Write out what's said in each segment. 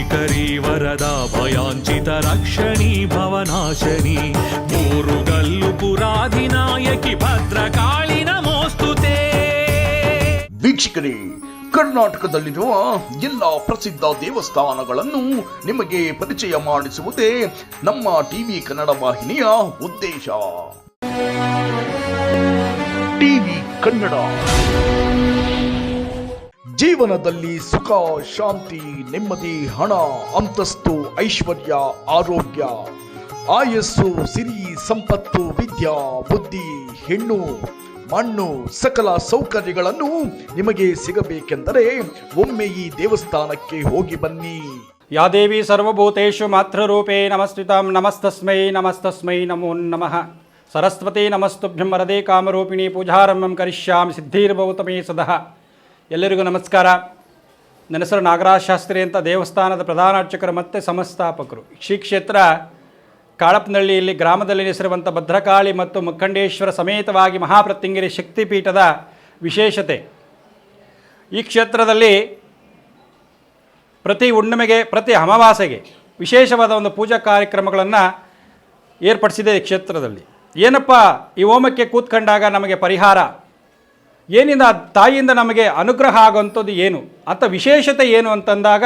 ಶ್ರೀಕರಿ ವರದ ಭಯಾಂಚಿತ ರಕ್ಷಣಿ ಭವನಾಶನಿ. ಮೂರುಗಲ್ಲು ಪುರಾಧಿನಾಯಕಿ ಭದ್ರಕಾಳಿ ನಮೋಸ್ತುತೆ. ವೀಕ್ಷಕರೇ, ಕರ್ನಾಟಕದಲ್ಲಿರುವ ಎಲ್ಲ ಪ್ರಸಿದ್ಧ ದೇವಸ್ಥಾನಗಳನ್ನು ನಿಮಗೆ ಪರಿಚಯ ಮಾಡಿಸುವುದೇ ನಮ್ಮ ಟಿವಿ ಕನ್ನಡ ವಾಹಿನಿಯ ಉದ್ದೇಶ. ಟಿವಿ ಕನ್ನಡ. ಜೀವನದಲ್ಲಿ ಸುಖ, ಶಾಂತಿ, ನೆಮ್ಮದಿ, ಹಣ, ಅಂತಸ್ತು, ಐಶ್ವರ್ಯ, ಆರೋಗ್ಯ, ಆಯಸ್ಸು, ಸಿರಿ, ಸಂಪತ್ತು, ವಿದ್ಯಾ, ಬುದ್ಧಿ, ಹೆಣ್ಣು, ಮಣ್ಣು, ಸಕಲ ಸೌಕರ್ಯಗಳನ್ನು ನಿಮಗೆ ಸಿಗಬೇಕೆಂದರೆ ಒಮ್ಮೆ ಈ ದೇವಸ್ಥಾನಕ್ಕೆ ಹೋಗಿ ಬನ್ನಿ. ಯಾದೇವಿ ದೇವಿ ಸರ್ವಭೂತೇಷು ಮಾತೃರೂಪೇ ನಮಸ್ತಿತಾಂ ನಮಸ್ತಸ್ಮೈ ನಮಸ್ತಸ್ಮೈ ನಮೋ ನಮಃ. ಸರಸ್ವತಿ ನಮಸ್ತುಭ್ಯಂ ವರದೇ ಕಾಮರೂಪಿಣಿ ಪೂಜಾರಂಭಂ ಕರಿಷ್ಯಾಮಿ ಸಿದ್ಧಿರ್ಭವತಮೇ ಸದಃ. ಎಲ್ಲರಿಗೂ ನಮಸ್ಕಾರ. ನನ್ನ ಹೆಸರು ನಾಗರಾಜ್ ಶಾಸ್ತ್ರಿ ಅಂತ ದೇವಸ್ಥಾನದ ಪ್ರಧಾನ ಅರ್ಚಕರು ಮತ್ತು ಸಂಸ್ಥಾಪಕರು. ಶ್ರೀ ಕ್ಷೇತ್ರ ಕಾಳಪ್ಪನಹಳ್ಳಿಯಲ್ಲಿ ಗ್ರಾಮದಲ್ಲಿ ನೆಲೆಸಿರುವಂಥ ಭದ್ರಕಾಳಿ ಮತ್ತು ಮುಖಂಡೇಶ್ವರ ಸಮೇತವಾಗಿ ಮಹಾಪ್ರತ್ಯಂಗಿರಿ ಶಕ್ತಿಪೀಠದ ವಿಶೇಷತೆ. ಈ ಕ್ಷೇತ್ರದಲ್ಲಿ ಪ್ರತಿ ಹುಣ್ಣಿಮೆಗೆ, ಪ್ರತಿ ಅಮಾವಾಸೆಗೆ ವಿಶೇಷವಾದ ಒಂದು ಪೂಜಾ ಕಾರ್ಯಕ್ರಮಗಳನ್ನು ಏರ್ಪಡಿಸಿದೆ ಈ ಕ್ಷೇತ್ರದಲ್ಲಿ. ಏನಪ್ಪ, ಈ ಹೋಮಕ್ಕೆ ಕೂತ್ಕೊಂಡಾಗ ನಮಗೆ ಪರಿಹಾರ? ಏನಿಂದ ತಾಯಿಯಿಂದ ನಮಗೆ ಅನುಗ್ರಹ ಆಗುವಂಥದ್ದು ಏನು? ಅಂತ ವಿಶೇಷತೆ ಏನು ಅಂತಂದಾಗ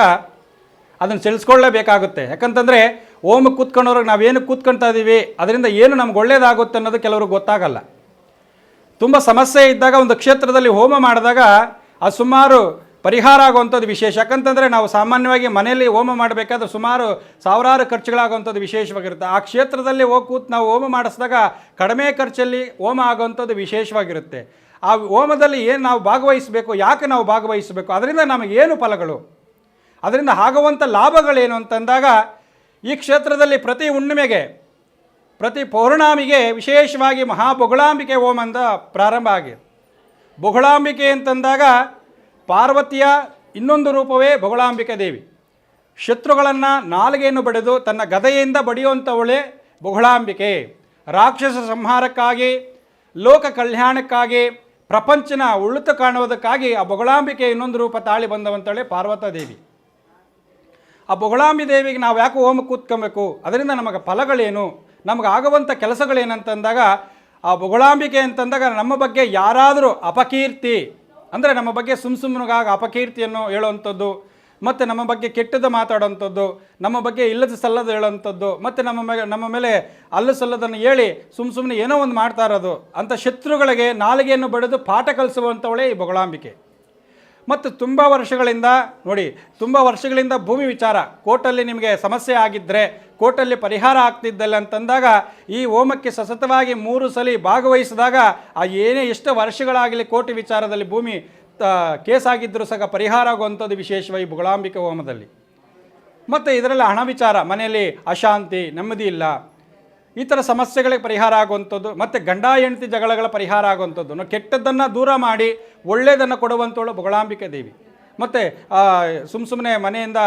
ಅದನ್ನು ತಿಳಿಸ್ಕೊಳ್ಳೇಬೇಕಾಗುತ್ತೆ. ಯಾಕಂತಂದರೆ ಓಮ್ ಕೂತ್ಕೊಂಡವ್ರಿಗೆ ನಾವೇನು ಕೂತ್ಕೊಳ್ತಾ ಇದ್ದೀವಿ ಅದರಿಂದ ಏನು ನಮ್ಗೆ ಒಳ್ಳೇದಾಗುತ್ತೆ ಅನ್ನೋದು ಕೆಲವ್ರಿಗೆ ಗೊತ್ತಾಗಲ್ಲ. ತುಂಬ ಸಮಸ್ಯೆ ಇದ್ದಾಗ ಒಂದು ಕ್ಷೇತ್ರದಲ್ಲಿ ಹೋಮ ಮಾಡಿದಾಗ ಅದು ಸುಮಾರು ಪರಿಹಾರ ಆಗುವಂಥದ್ದು ವಿಶೇಷ. ಯಾಕಂತಂದರೆ ನಾವು ಸಾಮಾನ್ಯವಾಗಿ ಮನೆಯಲ್ಲಿ ಹೋಮ ಮಾಡಬೇಕಾದ್ರೆ ಸುಮಾರು ಸಾವಿರಾರು ಖರ್ಚುಗಳಾಗುವಂಥದ್ದು ವಿಶೇಷವಾಗಿರುತ್ತೆ. ಆ ಕ್ಷೇತ್ರದಲ್ಲಿ ಹೋಗಿ ಕೂತು ನಾವು ಹೋಮ ಮಾಡಿಸಿದಾಗ ಕಡಿಮೆ ಖರ್ಚಲ್ಲಿ ಹೋಮ ಆಗುವಂಥದ್ದು ವಿಶೇಷವಾಗಿರುತ್ತೆ. ಆ ಹೋಮದಲ್ಲಿ ಏನು ನಾವು ಭಾಗವಹಿಸಬೇಕು, ಯಾಕೆ ನಾವು ಭಾಗವಹಿಸಬೇಕು? ಅದರಿಂದ ನಮಗೇನು ಫಲಗಳು? ಅದರಿಂದ ಆಗುವಂಥ ಲಾಭಗಳೇನು ಅಂತಂದಾಗ, ಈ ಕ್ಷೇತ್ರದಲ್ಲಿ ಪ್ರತಿ ಹುಣ್ಣಿಮೆಗೆ, ಪ್ರತಿ ಪೌರ್ಣಾಮಿಗೆ ವಿಶೇಷವಾಗಿ ಮಹಾಬೊಗಳಾಂಬಿಕೆ ಹೋಮ ಅಂತ ಪ್ರಾರಂಭ ಆಗಿದೆ. ಬೊಗಳಾಂಬಿಕೆ ಅಂತಂದಾಗ ಪಾರ್ವತಿಯ ಇನ್ನೊಂದು ರೂಪವೇ ಬೊಗಳಾಂಬಿಕೆ ದೇವಿ. ಶತ್ರುಗಳನ್ನು ನಾಲಿಗೆಯನ್ನು ಬಡಿದು ತನ್ನ ಗದೆಯಿಂದ ಬಡಿಯುವಂಥವಳೆ ಬೊಗಳಾಂಬಿಕೆ. ರಾಕ್ಷಸ ಸಂಹಾರಕ್ಕಾಗಿ, ಲೋಕ ಕಲ್ಯಾಣಕ್ಕಾಗಿ ಪ್ರಪಂಚನ ಉಳಿತು ಕಾಣುವುದಕ್ಕಾಗಿ ಆ ಬೊಗಳಾಂಬಿಕೆ ಇನ್ನೊಂದು ರೂಪ ತಾಳಿ ಬಂದವಂತೇಳಿ ಪಾರ್ವತ ದೇವಿ. ಆ ಬೊಗಳಾಂಬಿ ದೇವಿಗೆ ನಾವು ಯಾಕೆ ಹೋಮ ಕೂತ್ಕೊಬೇಕು? ಅದರಿಂದ ನಮಗೆ ಫಲಗಳೇನು? ನಮಗೆ ಆಗುವಂಥ ಕೆಲಸಗಳೇನಂತಂದಾಗ, ಆ ಬೊಗಳಾಂಬಿಕೆ ಅಂತಂದಾಗ ನಮ್ಮ ಬಗ್ಗೆ ಯಾರಾದರೂ ಅಪಕೀರ್ತಿ, ಅಂದರೆ ನಮ್ಮ ಬಗ್ಗೆ ಸುಮ್ ಅಪಕೀರ್ತಿಯನ್ನು ಹೇಳುವಂಥದ್ದು ಮತ್ತು ನಮ್ಮ ಬಗ್ಗೆ ಕೆಟ್ಟದ್ದು ಮಾತಾಡೋವಂಥದ್ದು ನಮ್ಮ ಬಗ್ಗೆ ಇಲ್ಲದ ಸಲ್ಲದ ಹೇಳೋವಂಥದ್ದು ಮತ್ತು ನಮ್ಮ ಮೇಲೆ ನಮ್ಮ ಮೇಲೆ ಅಲ್ಲ ಸಲ್ಲದನ್ನು ಹೇಳಿ ಸುಮ್ಮ ಸುಮ್ಮನೆ ಏನೋ ಒಂದು ಮಾಡ್ತಾ ಇರೋದು ಅಂಥ ಶತ್ರುಗಳಿಗೆ ನಾಲಿಗೆಯನ್ನು ಬಡಿದು ಪಾಠ ಕಲಿಸುವಂಥವಳೇ ಈ ಬೊಗಳಾಂಬಿಕೆ. ಮತ್ತು ತುಂಬ ವರ್ಷಗಳಿಂದ, ನೋಡಿ, ತುಂಬ ವರ್ಷಗಳಿಂದ ಭೂಮಿ ವಿಚಾರ, ಕೋರ್ಟಲ್ಲಿ ನಿಮಗೆ ಸಮಸ್ಯೆ ಆಗಿದ್ದರೆ ಕೋರ್ಟಲ್ಲಿ ಪರಿಹಾರ ಆಗ್ತಿದ್ದಲ್ಲ ಅಂತಂದಾಗ, ಈ ಹೋಮಕ್ಕೆ ಸತತವಾಗಿ ಮೂರು ಸಲ ಭಾಗವಹಿಸಿದಾಗ, ಆ ಏನೇ ಎಷ್ಟು ವರ್ಷಗಳಾಗಲಿ ಕೋರ್ಟ್ ವಿಚಾರದಲ್ಲಿ ಭೂಮಿ ತ ಕೇಸ್ ಆಗಿದ್ದರೂ ಸಹ ಪರಿಹಾರ ಆಗುವಂಥದ್ದು ವಿಶೇಷವಾಗಿ ಬುಗಳಾಂಬಿಕೆ ಹೋಮದಲ್ಲಿ. ಮತ್ತು ಇದರಲ್ಲಿ ಹಣ ವಿಚಾರ, ಮನೆಯಲ್ಲಿ ಅಶಾಂತಿ, ನೆಮ್ಮದಿ ಇಲ್ಲ. ಈ ಥರ ಸಮಸ್ಯೆಗಳಿಗೆ ಪರಿಹಾರ ಆಗುವಂಥದ್ದು, ಮತ್ತು ಗಂಡ ಹೆಂಡತಿ ಜಗಳಗಳ ಪರಿಹಾರ ಆಗುವಂಥದ್ದು. ಕೆಟ್ಟದ್ದನ್ನು ದೂರ ಮಾಡಿ ಒಳ್ಳೆಯದನ್ನು ಕೊಡುವಂಥವಳು ಬೊಗಳಾಂಬಿಕೆ ದೇವಿ. ಮತ್ತು ಸುಮ್ಮ ಸುಮ್ಮನೆ ಮನೆಯಿಂದ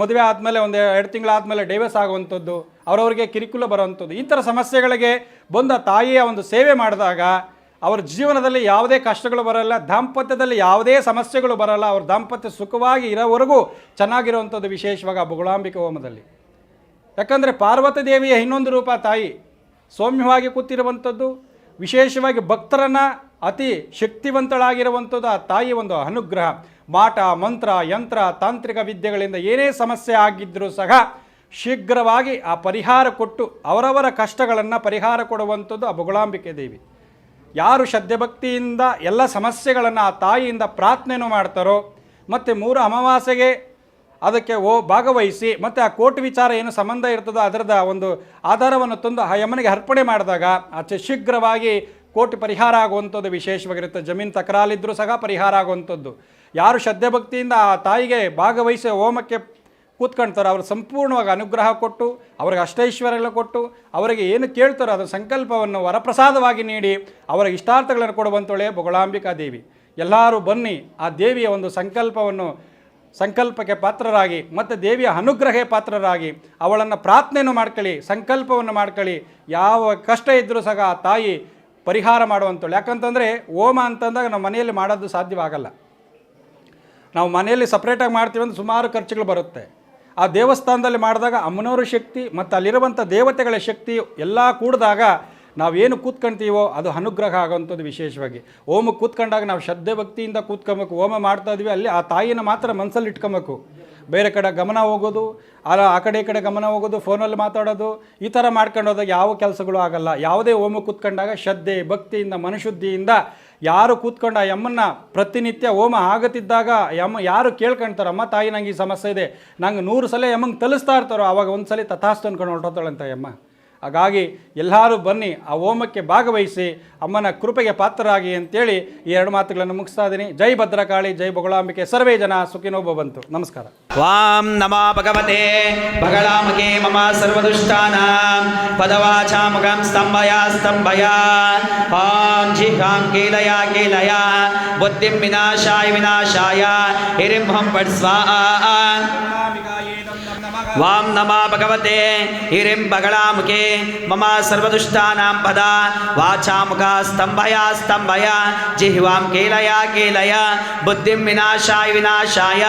ಮದುವೆ ಆದಮೇಲೆ ಒಂದು ಎರಡು ತಿಂಗಳಾದಮೇಲೆ ಡೈವರ್ಸ್ ಆಗುವಂಥದ್ದು, ಅವರವರಿಗೆ ಕಿರಿಕುಲ ಬರುವಂಥದ್ದು. ಈ ಥರ ಸಮಸ್ಯೆಗಳಿಗೆ ಬಂದ ತಾಯಿಯ ಒಂದು ಸೇವೆ ಮಾಡಿದಾಗ ಅವರ ಜೀವನದಲ್ಲಿ ಯಾವುದೇ ಕಷ್ಟಗಳು ಬರಲ್ಲ, ದಾಂಪತ್ಯದಲ್ಲಿ ಯಾವುದೇ ಸಮಸ್ಯೆಗಳು ಬರಲ್ಲ, ಅವ್ರ ದಾಂಪತ್ಯ ಸುಖವಾಗಿ ಇರೋವರೆಗೂ ಚೆನ್ನಾಗಿರುವಂಥದ್ದು ವಿಶೇಷವಾಗಿ ಆ ಬುಗುಳಾಂಬಿಕ ಹೋಮದಲ್ಲಿ. ಯಾಕಂದರೆ ಪಾರ್ವತಿ ದೇವಿಯ ಇನ್ನೊಂದು ರೂಪ ತಾಯಿ, ಸೌಮ್ಯವಾಗಿ ಕೂತಿರುವಂಥದ್ದು, ವಿಶೇಷವಾಗಿ ಭಕ್ತರನ್ನು ಅತಿ ಶಕ್ತಿವಂತಳಾಗಿರುವಂಥದ್ದು ಆ ತಾಯಿ ಒಂದು ಅನುಗ್ರಹ. ಮಾಟ, ಮಂತ್ರ, ಯಂತ್ರ, ತಾಂತ್ರಿಕ ವಿದ್ಯೆಗಳಿಂದ ಏನೇ ಸಮಸ್ಯೆ ಆಗಿದ್ದರೂ ಸಹ ಶೀಘ್ರವಾಗಿ ಆ ಪರಿಹಾರ ಕೊಟ್ಟು ಅವರವರ ಕಷ್ಟಗಳನ್ನು ಪರಿಹಾರ ಕೊಡುವಂಥದ್ದು ಆ ಬೊಗಳಾಂಬಿಕೆ ದೇವಿ. ಯಾರು ಶ್ರದ್ಧೆಭಕ್ತಿಯಿಂದ ಎಲ್ಲ ಸಮಸ್ಯೆಗಳನ್ನು ಆ ತಾಯಿಯಿಂದ ಪ್ರಾರ್ಥನೆಯನ್ನು ಮಾಡ್ತಾರೋ, ಮತ್ತು ಮೂರು ಅಮಾವಾಸ್ಯೆಗೆ ಅದಕ್ಕೆ ಓ ಭಾಗವಹಿಸಿ, ಮತ್ತು ಆ ಕೋರ್ಟ್ ವಿಚಾರ ಏನು ಸಂಬಂಧ ಇರ್ತದೋ ಅದರದ ಒಂದು ಆಧಾರವನ್ನು ತಂದು ಆ ಯಮನಿಗೆ ಅರ್ಪಣೆ ಮಾಡಿದಾಗ, ಆಚೆ ಶೀಘ್ರವಾಗಿ ಕೋರ್ಟ್ ಪರಿಹಾರ ಆಗುವಂಥದ್ದು ವಿಶೇಷವಾಗಿರುತ್ತೆ. ಜಮೀನು ತಕರಾಲಿದ್ದರೂ ಸಹ ಪರಿಹಾರ ಆಗುವಂಥದ್ದು. ಯಾರು ಶ್ರದ್ಧೆ ಭಕ್ತಿಯಿಂದ ಆ ತಾಯಿಗೆ ಭಾಗವಹಿಸಿ ಹೋಮಕ್ಕೆ ಕೂತ್ಕೊಳ್ತಾರೆ ಅವರು ಸಂಪೂರ್ಣವಾಗಿ ಅನುಗ್ರಹ ಕೊಟ್ಟು, ಅವ್ರಿಗೆ ಅಷ್ಟೈಶ್ವರ್ಯಗಳ ಕೊಟ್ಟು, ಅವರಿಗೆ ಏನು ಕೇಳ್ತಾರೋ ಅದರ ಸಂಕಲ್ಪವನ್ನು ವರಪ್ರಸಾದವಾಗಿ ನೀಡಿ ಅವರ ಇಷ್ಟಾರ್ಥಗಳನ್ನು ಕೊಡುವಂತೊಳೆ ಬೊಗಳಾಂಬಿಕಾ ದೇವಿ. ಎಲ್ಲರೂ ಬನ್ನಿ, ಆ ದೇವಿಯ ಒಂದು ಸಂಕಲ್ಪವನ್ನು, ಸಂಕಲ್ಪಕ್ಕೆ ಪಾತ್ರರಾಗಿ, ಮತ್ತು ದೇವಿಯ ಅನುಗ್ರಹ ಪಾತ್ರರಾಗಿ, ಅವಳನ್ನು ಪ್ರಾರ್ಥನೆಯನ್ನು ಮಾಡ್ಕೊಳ್ಳಿ, ಸಂಕಲ್ಪವನ್ನು ಮಾಡ್ಕೊಳ್ಳಿ. ಯಾವ ಕಷ್ಟ ಇದ್ದರೂ ಸಹ ಆ ತಾಯಿ ಪರಿಹಾರ ಮಾಡುವಂಥಳು ಯಾಕಂತಂದರೆ, ಹೋಮ ಅಂತಂದಾಗ ನಮ್ಮ ಮನೆಯಲ್ಲಿ ಮಾಡೋದು ಸಾಧ್ಯವಾಗಲ್ಲ. ನಾವು ಮನೆಯಲ್ಲಿ ಸಪ್ರೇಟಾಗಿ ಮಾಡ್ತೀವಿ ಅಂದರೆ ಸುಮಾರು ಖರ್ಚುಗಳು ಬರುತ್ತೆ. ಆ ದೇವಸ್ಥಾನದಲ್ಲಿ ಮಾಡಿದಾಗ ಅಮ್ಮನವರ ಶಕ್ತಿ ಮತ್ತು ಅಲ್ಲಿರುವಂಥ ದೇವತೆಗಳ ಶಕ್ತಿ ಎಲ್ಲ ಕೂಡಿದಾಗ ನಾವೇನು ಕೂತ್ಕೊಂತೀವೋ ಅದು ಅನುಗ್ರಹ ಆಗೋವಂಥದ್ದು ವಿಶೇಷವಾಗಿ. ಓಮ ಕೂತ್ಕೊಂಡಾಗ ನಾವು ಶ್ರದ್ಧೆ ಭಕ್ತಿಯಿಂದ ಕೂತ್ಕೊಬೇಕು ಹೋಮ ಮಾಡ್ತಾ ಇದ್ವಿ, ಅಲ್ಲಿ ಆ ತಾಯಿನ ಮಾತ್ರ ಮನಸ್ಸಲ್ಲಿ ಇಟ್ಕೊಬೇಕು. ಬೇರೆ ಕಡೆ ಗಮನ ಹೋಗೋದು ಆ ಆ ಕಡೆ ಈ ಕಡೆ ಗಮನ ಹೋಗೋದು, ಫೋನಲ್ಲಿ ಮಾತಾಡೋದು, ಈ ಥರ ಮಾಡ್ಕೊಂಡು ಹೋದಾಗ ಯಾವ ಕೆಲಸಗಳು ಆಗಲ್ಲ. ಯಾವುದೇ ಹೋಮ ಕೂತ್ಕೊಂಡಾಗ ಶ್ರದ್ಧೆ, ಭಕ್ತಿಯಿಂದ, ಮನಶುದ್ಧಿಯಿಂದ ಯಾರು ಕೂತ್ಕೊಂಡು ಆ ಯಮ್ಮನ್ನ ಪ್ರತಿನಿತ್ಯ ಹೋಮ ಆಗುತ್ತಿದ್ದಾಗ ಯಮ್ಮ ಯಾರು ಕೇಳ್ಕೊಂತಾರೆ, ಅಮ್ಮ ತಾಯಿ ನಂಗೆ ಈ ಸಮಸ್ಯೆ ಇದೆ, ನಂಗೆ ನೂರು ಸಲ ಯಮ್ಮಂಗೆ ತಲಿಸ್ತಾ ಇರ್ತಾರೋ ಆವಾಗ ಒಂದು ಸಲ ತಥಾಸ್ತು ಅನ್ಕೊಂಡು ಹೊರಟೋತಾಳಂತ ಯಮ್ಮ. ಹಾಗಾಗಿ ಎಲ್ಲರೂ ಬನ್ನಿ, ಆ ಹೋಮಕ್ಕೆ ಭಾಗವಹಿಸಿ, ಅಮ್ಮನ ಕೃಪೆಗೆ ಪಾತ್ರರಾಗಿ ಅಂತೇಳಿ ಈ ಎರಡು ಮಾತುಗಳನ್ನು ಮುಗಿಸ್ತಾ ಇದ್ದೀನಿ. ಜೈ ಭದ್ರಕಾಳಿ, ಜೈ ಬೊಗಳಾಂಬಿಕೆ. ಸರ್ವೇ ಜನ ಸುಖಿನೋ ಬಂತು. ನಮಸ್ಕಾರ. ವಾಂ ನಮಃ ಭಗವತೆ ಬಗಳಾಮಕೆ ಮಮ ಸರ್ವದುಷ್ಟಾನ ಪದವಾಚಾಮುಖಂ ಸ್ತಂಭಯ ಸ್ತಂಭಯ. ಆಂ ಜಿಹಾಂ ಕೇಲಯ ಕೇಲಯ. ಬುದ್ಧಿಂ ವಿನಾಶಾಯ ವಿನಾಶಾಯ. ಹಿರಿಂಹಂ ಪಟ್ వాం నమా భగవతే హిరిం బగళాముఖే మమ సర్వదుష్టానాం పద వాచాముఖ స్తంభయ స్తంభయ జిహ్వాం కేలయ కేలయ బుద్ధిం వినాశాయ వినాశాయ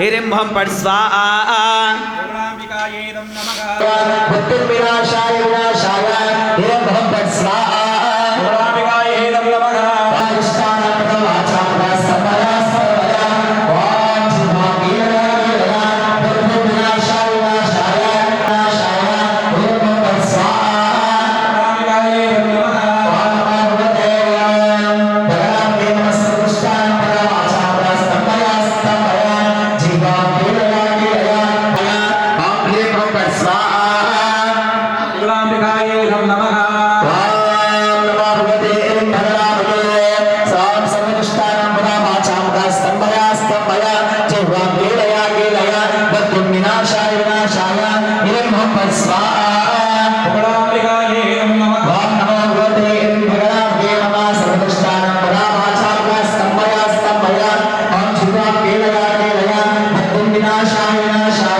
హిరింభం పట్ స్వాహా బుద్ధిం వినాశాయ వినాశాయ హిరింభం పట్ స్వాహా já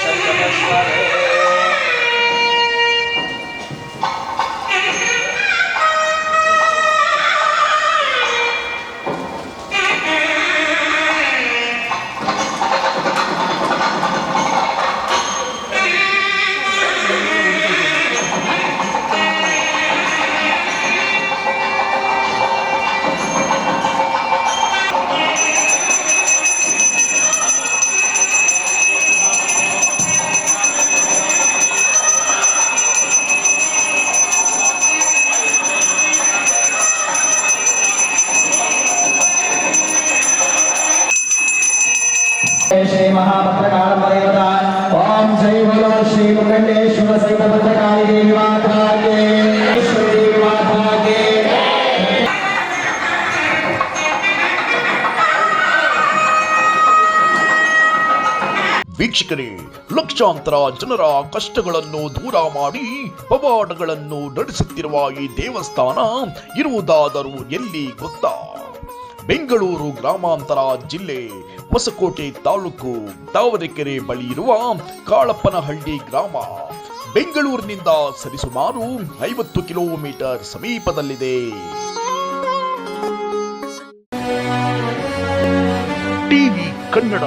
सर्वमस्वरे ಶ್ರೀ ಸಹಿತ ವೀಕ್ಷಕರೇ, ಲಕ್ಷಾಂತರ ಜನರ ಕಷ್ಟಗಳನ್ನು ದೂರ ಮಾಡಿ ಪವಾಡಗಳನ್ನು ನಡೆಸುತ್ತಿರುವ ಈ ದೇವಸ್ಥಾನ ಇರುವುದಾದರೂ ಎಲ್ಲಿ ಗೊತ್ತಾ? ಬೆಂಗಳೂರು ಗ್ರಾಮಾಂತರ ಜಿಲ್ಲೆ ಹೊಸಕೋಟೆ ತಾಲೂಕು ದಾವರೆಕೆರೆ ಬಳಿ ಇರುವ ಕಾಳಪ್ಪನಹಳ್ಳಿ ಗ್ರಾಮ. ಬೆಂಗಳೂರಿನಿಂದ ಸರಿಸುಮಾರು ಐವತ್ತು ಕಿಲೋಮೀಟರ್ ಸಮೀಪದಲ್ಲಿದೆ. ಟಿವಿ ಕನ್ನಡ.